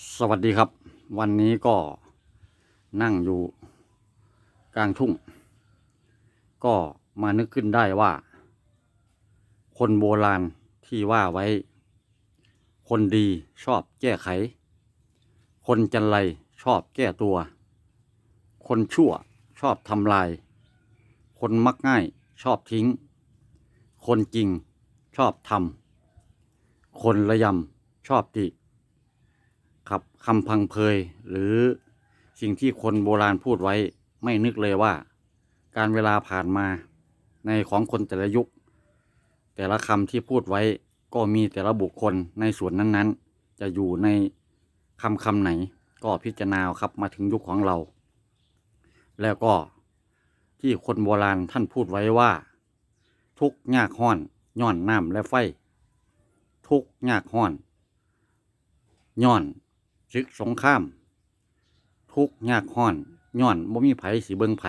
สวัสดีครับ วันนี้ก็นั่งอยู่กลางทุ่ง ก็มานึกขึ้นได้ว่า คนโบราณที่ว่าไว้ คนดีชอบแก้ไข คนจันไรชอบแก้ตัว คนชั่วชอบทำลาย คนมักง่ายชอบทิ้ง คนจริงชอบทำคนระยำชอบติ ครับคำพังเพยหรือสิ่งที่คนโบราณพูดไว้ไม่นึกเลยว่า การเวลาผ่านมาในของคนแต่ละยุค แต่ละคำที่พูดไว้ก็มีแต่ละบุคคลในส่วนนั้นๆ จะอยู่ในคำคำไหน ก็พิจารณาครับมาถึงยุคของเรา แล้วก็ที่คนโบราณท่านพูดไว้ว่า ทุกยากห้อนย้อนน้ำและไฟ ทุกยากห้อนย้อน ศึกสงคราม ทุกยากห้อนย้อนบ่มีไผสิเบิงไผ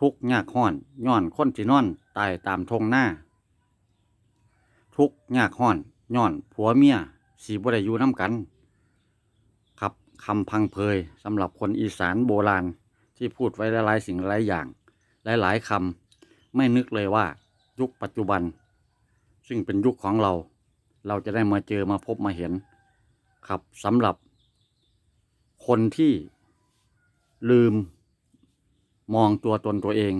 ทุกยากห้อนย้อนคนสินอนตายตามทงหน้า ทุกยากห้อนย้อนผัวเมียสีบ่ได้อยู่น้ำกัน ครับคำพังเพยสำหรับคนอีสานโบราณที่พูดไว้หลายๆสิ่งหลายอย่าง หลายๆคำไม่นึกเลยว่า ยุคปัจจุบัน ซึ่งเป็นยุคของเรา เราจะได้มาเจอมาพบมาเห็น ครับสำหรับคนที่ลืมมองตัวตนตัวเอง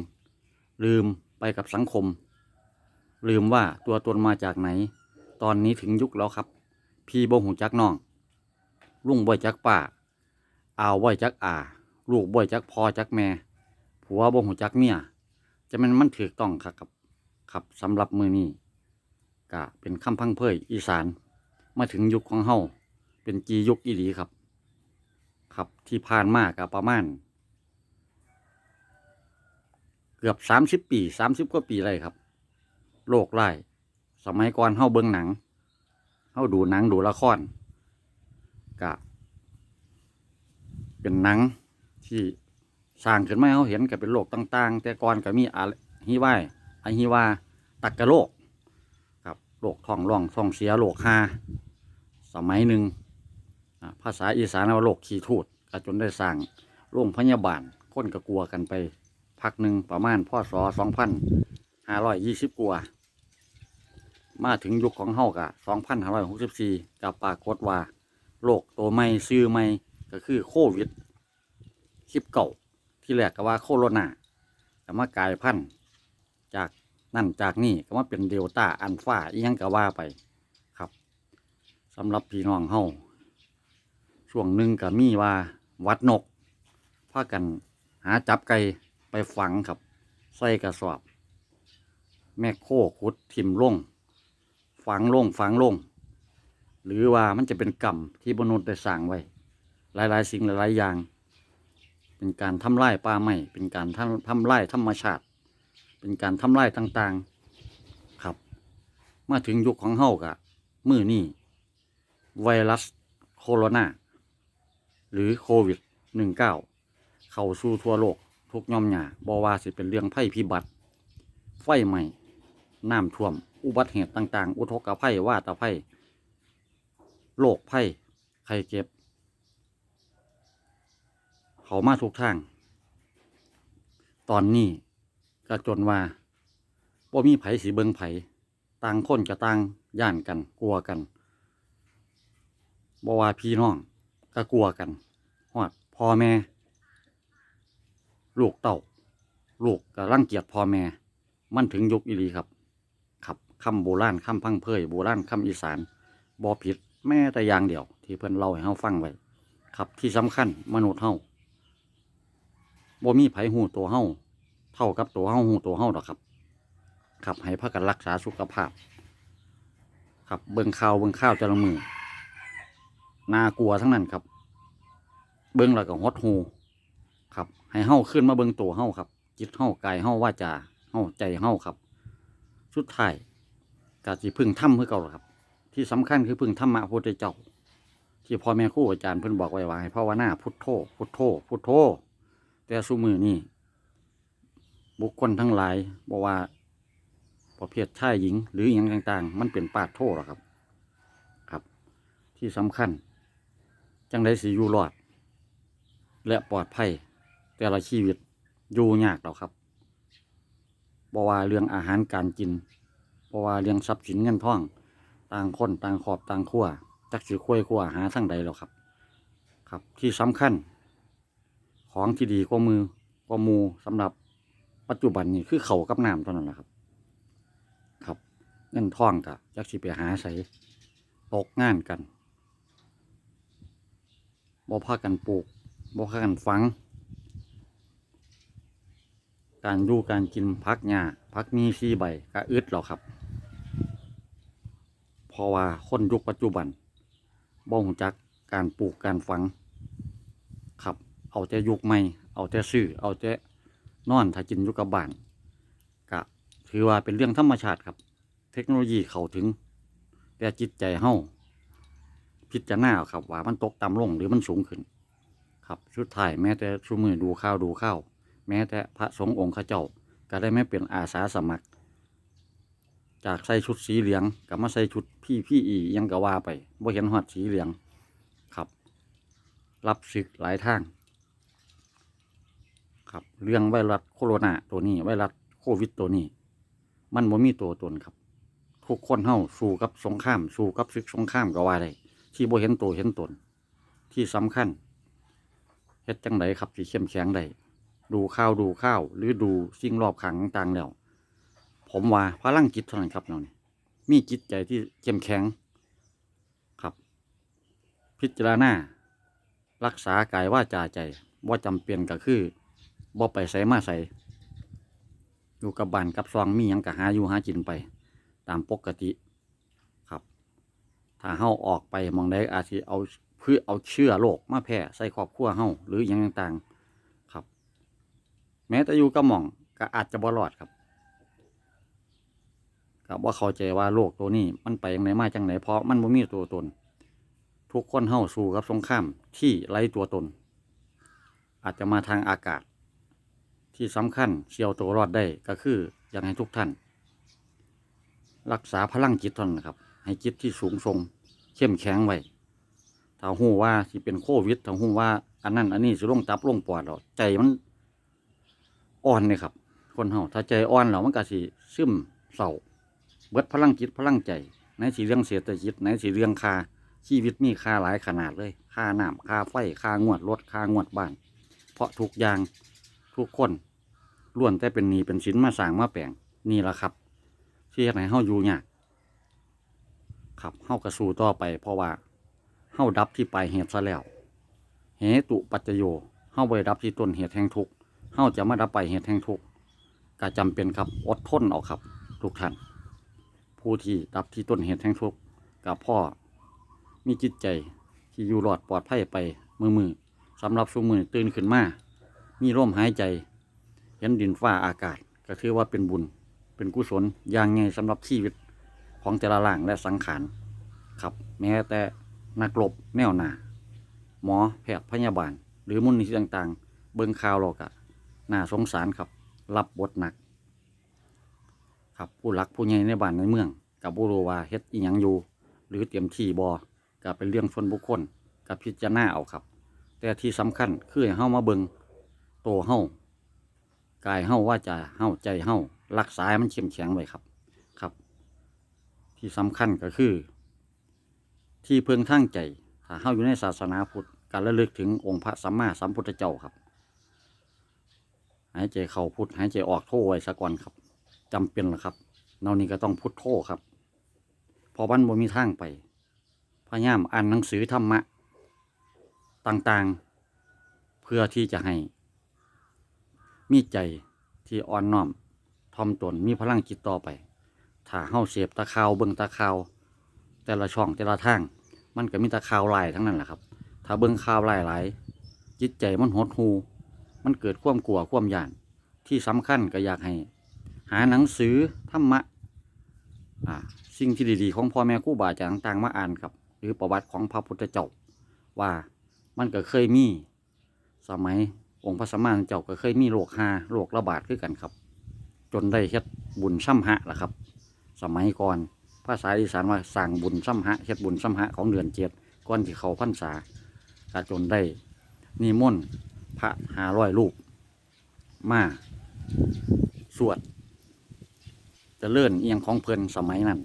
ลืมไปกับสังคม ลืมว่าตัวตนมาจากไหน ตอนนี้ถึงยุคแล้วครับ พี่บ่หูจักน้องลุงบ่จักป้าอาวบ่จักอา ลูกบ่จักพ่อจักแม่ ผัวบ่หูจักเมียจะมันมันถูกต้องขับครับครับสำหรับมือนี้ก็เป็นคำพังเพยอีสานมาถึงยุคของเฮา เป็นจียุคอีหลีครับ ครับที่ผ่านมากับประมาณ เกือบสามสิบปีสามสิบกว่าปีเลยครับ โลกไล่สมัยก่อนเฮาเบิ่งหนังเฮาดูหนังดูละครกะเป็นหนังที่สร้างขึ้นมาเฮาเห็นก็เป็นโลกต่าง ๆ แต่ก่อนก็มีอะฮิวายอะฮิวาตักกะโลก ครับโลกท้องร่องท้องเสียโลกฮาสมัยหนึ่ง ภาษาอีสานว่าโรคขี้ทูดก็จนได้สร้างโรงพยาบาลคนก็กลัวกันไป พักหนึ่งประมาณพศสองพันห้าร้อยยี่สิบกว่า มาถึงยุคของเฮากะสองพันห้าร้อยหกสิบสี่กับปรากฏว่าโรคตัวใหม่ซื้อใหม่ก็คือโควิดสิบเก่าที่แรกก็ว่าโคโรนาก็มากลายพันธุ์จากนั่นจากนี่ก็มาเป็นเดลต้าอันฟ้าอียังก็ว่าไปครับสำหรับพี่น้องเฮา ช่วงหนึ่งก็มีว่าวัดนกพากันหาจับไก่ไปฝังครับ ใส่กระสอบ แม่โคขุดทิมลงฝังลงฝังลง หรือว่ามันจะเป็นกรรมที่มนุษย์ได้สร้างไว้ หลาย ๆ สิ่งหลาย ๆ อย่าง เป็นการทำลายป่าไม้เป็นการทำทำลายธรรมชาติ เป็นการทำลายต่างๆครับ มาถึงยุคของเฮากะมือนี่ไวรัสโคโรนา หรือโควิด -19 เข้าสู่ทั่วโลก ทุกย่อมหยาบอว่าสิเป็นเรื่องภัยพิบัติ ไฟไหม้น้ำท่วม อุบัติเหตุต่าง ๆ อุทกภัยว่าตะภัยโรคภัยไข้เจ็บ เขามาทุกทาง ตอนนี้ก็จนว่าบ่มีไผสีเบิงไผต่างคนก็ต่างย่านกันกลัวกันบ่ว่าพี่น้อง ก็กลัวกันฮอดพ่อแม่ ลูกเต่าลูกก็รังเกียจพ่อแม่ มันถึงยุคอีหลีครับครับคำโบราณคำพังเพยโบราณคำอีสานบอผิดแม้แต่อย่างเดียว ที่เพิ่อนเล่าให้เฮาฟังไว้ครับที่สำคัญมนุษย์เฮาบ่มีไผหูตัวเฮาเท่ากับตัวเฮาหูตัวเฮาดอกครับ ครับให้พากันรักษาสุขภาพ ครับเบิ่งข่าวเบิ่งข้าวแต่ละมือ น่ากลัวทั้งนั้นครับ เบิ้งแล้วก็หดหูครับ ให้เฮ้าขึ้นมาเบิ้งตัวเฮ้าครับ จิตเฮ้ากายเฮ้าว่าจาเฮ้าใจเฮ้าครับสุดท้ายกาสิพึ่งถ้ำเพื่อเก่าล่ะครับ ที่สำคัญคือพึ่งธรรมะพุทธเจ้า ที่พ่อแม่ครูอาจารย์เพิ่นบอกไว้ว่าให้ภาวนาพุทโธพุทโธพุทโธแต่สุมือนี่บุคคลทั้งหลายบอกว่าประเภทชายหญิง หรืออย่างต่าง ๆ มันเป็นปาดโทษหรอครับ ครับ ที่สำคัญ จังได้สิอยู่รอด และปลอดภัย แต่ละชีวิตอยู่ยากหรอกครับบ่ว่าเรื่องอาหารการกินบ่ว่าเรื่องทรัพย์สินเงินทอง ต่างคนต่างขอบต่างขั้วจักสิคุยขั้วหาทั้งใดหรอกครับ ครับที่สำคัญ ของที่ดีกว่ามือกว่าหมูสำหรับปัจจุบันนี้คือเขากับน้ำเท่านั้นแหละครับ ครับ เงินทองกะจักสิไปหาใส่ตกงานกัน บ่พากันปลูกบ่พากันฝัง การอยู่การกินพักหญ้าพักมีซีใบก็อึดหรอกครับ เพราะว่าคนยุคปัจจุบันบ่งจักการปลูกการฝัง ครับ เอาแต่ยุคใหม่ เอาแต่ซื้อเอาแต่นอนถ้ากินยู่กับบ้านก็ถือว่าเป็นเรื่องธรรมชาติครับ เทคโนโลยีเข้าถึงแต่จิตใจเฮา พิจารณาเอาครับ ว่ามันตกต่ำลงหรือมันสูงขึ้น ครับสุดท้ายแม้แต่ชูมือดูข้าวดูข้าวแม้แต่พระสงฆ์องค์ข้าเจ้า ก็ได้ไม่เป็นอาสาสมัคร จากใส่ชุดสีเหลืองกับมาใส่ชุดพี่พี่อียังก็ว่าไปบ่เห็นหอดสีเหลืองครับ รับศึกหลายทางครับเรื่องไวรัสโคโรนาตัวนี้ไวรัสโควิดตัวนี้ มันบ่มีตัวตนครับ ทุกคนเฮาสู้กับสงครามสู้กับศึกสงครามก็ว่าได้ ที่บ่เห็นตัวเห็นตน ที่สำคัญเฮ็ดจังไดครับที่เข้มแข็งได้ดูข้าวดูข้าว หรือดูสิ่งรอบข้างต่างแล้ว ผมว่าพลังจิตเท่านั้นครับเรานี่มีจิตใจที่เข้มแข็งครับ พิจารณารักษากายว่าจาใจว่าจำเป็นก็คือบ่ไปใส่มาใส่อยู่กับบ้านกับซองมีหยังก็หาอยู่หากินไป ตามปกติ ถ้าเฮาออกไปมองใดอาจสิเอาเพื่อเอาเชื้อโรคมาแพร่ใส่ครอบครัวเฮาหรือหยังต่างๆครับ แม้แต่อยู่กับหม่องก็อาจจะบ่รอดครับกับว่าเข้าใจว่าโลกตัวนี้มันไปยังไงมาจังไหนเพราะมันบ่มีตัวตน ทุกคนเฮาสู้กับสงครามที่ไร้ตัวตน อาจจะมาทางอากาศ ที่สำคัญเชียวตัวรอดได้ก็คืออยากให้ทุกท่าน รักษาพลังจิตท่านนนะครับ ให้จิตที่สูงทรง เข้มแข็งไว้ถ้าหู้ว่าสิเป็นโควิดถ้าหู้ว่าอันนั้นอันนี้สิลงตับลงปอดแล้วใจมันอ่อนเลยครับ คนเฮาถ้าใจอ่อนแล้วมันก็สิซึมเศร้าเบิดพลังจิตพลังใจในสีเรื่องเศรษฐกิจในสีเรื่องค่าชีวิตมีค่าหลายขนาดเลยค่าน้ำค่าไฟค่างวดรถค่างวดบ้าน เพราะทุกอย่างทุกคนล้วนแต่เป็นหนี้เป็นสินมาสร้างมาแปลงนี่แหละครับที่เฮ็ดให้เฮาอยู่ยาก ครับเฮากระสู้ต่อไป เพราะว่าเฮาดับที่ปลายเหตุซะแล้วเหตุปัจจโยเฮาได้ดับที่ต้นเหตุแห่งทุกข์เฮาจะมาดับไปเหตุแห่งทุกข์ก็จำเป็นครับอดทนเอาครับ ทุกท่านผู้ที่ดับที่ต้นเหตุแห่งทุกข์กับพ่อมีจิตใจที่อยู่รอดปลอดภัยไปมือมือสำหรับชุมือตื่นขึ้นมา มีร่มหายใจ เห็นดินฟ้าอากาศ ก็ถือว่าเป็นบุญ เป็นกุศลอย่างไงสำหรับชีวิต ของแต่ละร่างและสังขารครับ แม้แต่นักรบแนวหนาหมอแพทย์พยาบาล หรือมูลนิธิต่างๆ เบิ่งข่าวเรากะน่าสงสารครับ รับบทหนัก ครับผู้หลักผู้ใหญ่ในบ้านในเมืองกับบุรูวาเฮ็ดอีหยังอยู่ หรือเตรียมที่บอก็เป็นเรื่องส่วนบุคคลกับพิจารณาเอาครับ แต่ที่สำคัญคือให้เฮามาเบิงโตเฮากายเฮาว่าจะเฮาใจเฮารักษาให้มันเข้มแข็งไว้ครับ ที่สำคัญก็คือ ที่เพิ่งทั้งใจถ้าเฮาอยู่ในศาสนาพุทธการระลึกถึงองค์พระสัมมาสัมพุทธเจ้าครับ หายใจเข้าพุทธหายใจออกโทไว้ซะก่อนครับจำเป็นเหรอครับเนานี่ก็ต้องพุทโธครับ พอวันบ่มีทางไปพยายามอ่านหนังสือธรรมะ ต่างๆ เพื่อที่จะให้ มีใจที่อ่อนน้อมทอมตนมีพลังจิตต่อไป ถ้าเฮาเสพตะขาวเบิ่งตะขาวแต่ละช่องแต่ละทาง มันก็มีตะขาวหลายทั้งนั้นแหละครับ ถ้าเบิ่งข่าวหลายจิตใจมันหดหูมันเกิดความกลัวความย่าน ที่สำคัญก็อยากให้ หาหนังสือธรรมะอ่าสิ่งที่ดีๆ ของพ่อแม่ครูบาอาจารย์ต่างๆมาอ่านครับ หรือประวัติของพระพุทธเจ้าว่ามันก็เคยมี สมัยองค์พระสัมมาสัมพุทธเจ้าก็เคยมีโรคหาโรคระบาดขึ้นกันครับ จนได้เฮ็ดบุญซ้ำหะล่ะครับ สมัยก่อนภาษาอีสานว่าสั่งบุญซ้ำหะเฮ็ดบุญซ้ำหะของเดือนเจ็ดก่อนที่เขาพรรษาก็จนได้นิมนต์พระหาร้อยรูปมาสวดจะเลื่อนเอียงของเพลินสมัยนั้น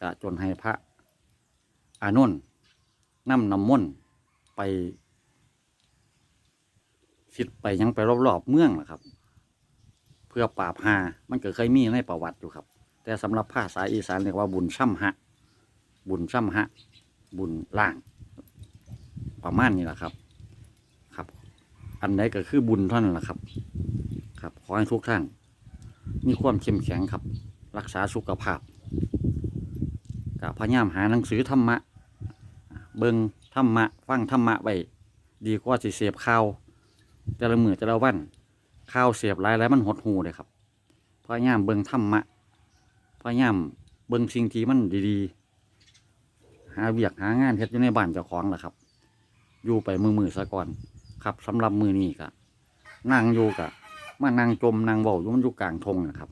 ก็จนให้พระอานนท์นำนำมนต์ไปสิดไปยังไปรอบๆเมืองล่ะครับ เพื่อปราบหามันก็เคยมีในประวัติอยู่ครับ แต่สำหรับภาษาอีสานเรียกว่าบุญช่ำหะบุญช่ำหะบุญล่าง ประมาณนี้แหละครับ ครับ อันใดก็คือบุญเท่านั้นแหละครับ ครับ ขอให้ทุกท่านมีความเข้มแข็งครับ รักษาสุขภาพกับพยายามหาหนังสือธรรมะ เบิงธรรมะ ฟังธรรมะไว้ดีกว่าสิเสพข่าว แต่ละมือแต่ละวันข่าวเสียบหลายแล้วมันหดหูเลยครับพยายามเบิงธรรมะ พยายามเบิงสิ่งที่มันดีๆ หาเวียกหางานเฮ็ดอยู่ในบ้านเจ้าของแหละครับ อยู่ไปมือมือซะก่อนครับสำหรับมือนี้ก็นั่งอยู่กะมานั่งจมนั่งเบาอยู่มันอยู่กลางทงนะครับ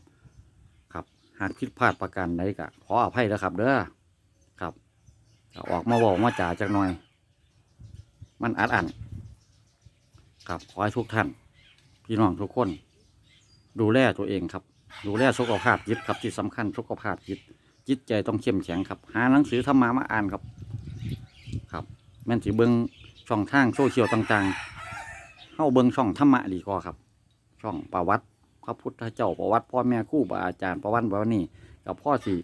ครับ หากผิดพลาดประการใดก็ขออภัยนะครับ เด้อครับออกมาบอกมาจ่าจักหน่อย มันอัดอันครับขอให้ทุกท่าน พี่น้องทุกคน ดูแลตัวเองครับ ดูแลสุขภาพจิตครับที่สำคัญสุขภาพจิต จิตใจต้องเข้มแข็งครับ หาหนังสือธรรมะมาอ่านครับ ครับแม่นสิเบิงช่องทางโซเชียลต่างๆเข้าเบิงช่องธรรมะดีกว่าครับ ช่องประวัติ พระพุทธเจ้าประวัติพ่อแม่ครู่บาอาจารย์ประวัติประวัตินี่กับพ่อสิ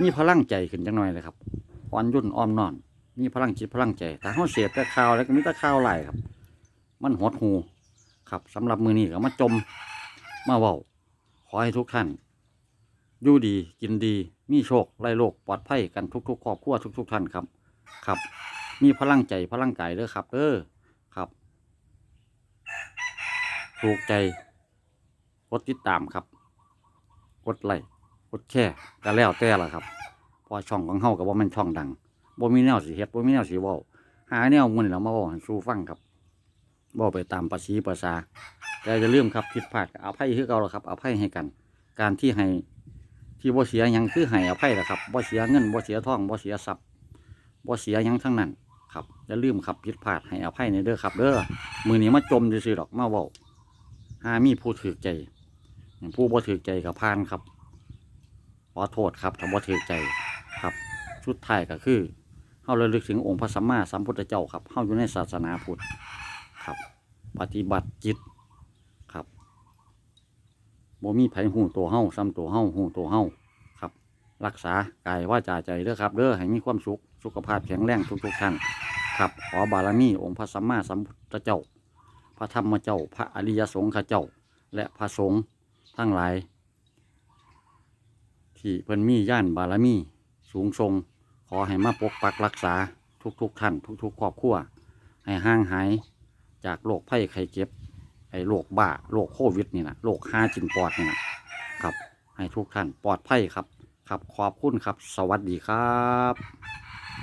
มีพลังใจขึ้นจังหน่อยเลยครับอ่อนยุ่นอ้อมนอน มีพลังจิตพลังใจแต่เขาเสียแต่ข่าวแล้วก็มีแต่ข่าวไหลครับ มันหดหูครับสำหรับมือนี้ก็มาจมมาเว้า ขอให้ทุกท่านอยู่ดีกินดี มีโชคไล่โรคปลอดภัยกันทุกๆครอบครัวทุก ๆ ท่านครับ ครับ มีพลังใจพลังกายเด้อครับเด้อครับ ถูกใจกดติดตามครับ กดไลค์กดแชร์ก็แล้วแต่ละครับพอช่องของเฮากับว่ามันช่องดังบ่มีแนวสิเฮ็ดบ่มีแนวสิเว้าหาแนวมื้อนี้เรามาเว้าให้สู่ฟังครับเว้าไปตามภาษีภาษา แต่จะเริ่าลืมครับผิดพลาดก็อภัยคือเก่าแล้วครับอภัยให้กัน การที่ให้ที่บ่เสียยังคือให้อภัยแหละครับบ่เสียเงินบ่เสียทองบ่เสียทรัพย์บ่เสียยังทั้งนั้นครับอย่าลืมครับผิดพลาดให้อาภัยในเด้อครับเด้อมือนี้มาจมซื่อๆดอกมาเว้าหามีผู้ถือใจผู้บ่ถือใจกับพานครับขอโทษครับถ้าบ่ถือใจครับชุดไทยก็คือเฮาระลึกถึงองค์พระสัมมาสัมพุทธเจ้าครับเฮาอยู่ในศาสนาพุทธครับ ปฏิบัติจิต บ่มีไผหูตัวเฮาซ้ำตัวเฮาหูตัวเฮาครับ รักษากายว่าจาใจเด้อครับเด้อให้มีความสุขสุขภาพแข็งแรงทุกๆท่านครับขอบารมีองค์พระสัมมาสัมพุทธเจ้า พระธรรมเจ้า พระอริยสงฆ์ขเจ้า และพระสงฆ์ทั้งหลาย ที่เพิ่นมีย่านบารมีสูงทรงขอให้มาปกปักรักษาทุกๆท่านทุกๆครอบครัวให้ห่างหายจากโรคภัยไข้เจ็บ ไอ้โรคบ้าโรคโควิดนี่นะโรคห้าจินปอดนี่นะครับ ให้ทุกท่านปลอดภัยครับ ครับขอบคุณครับ สวัสดีครับ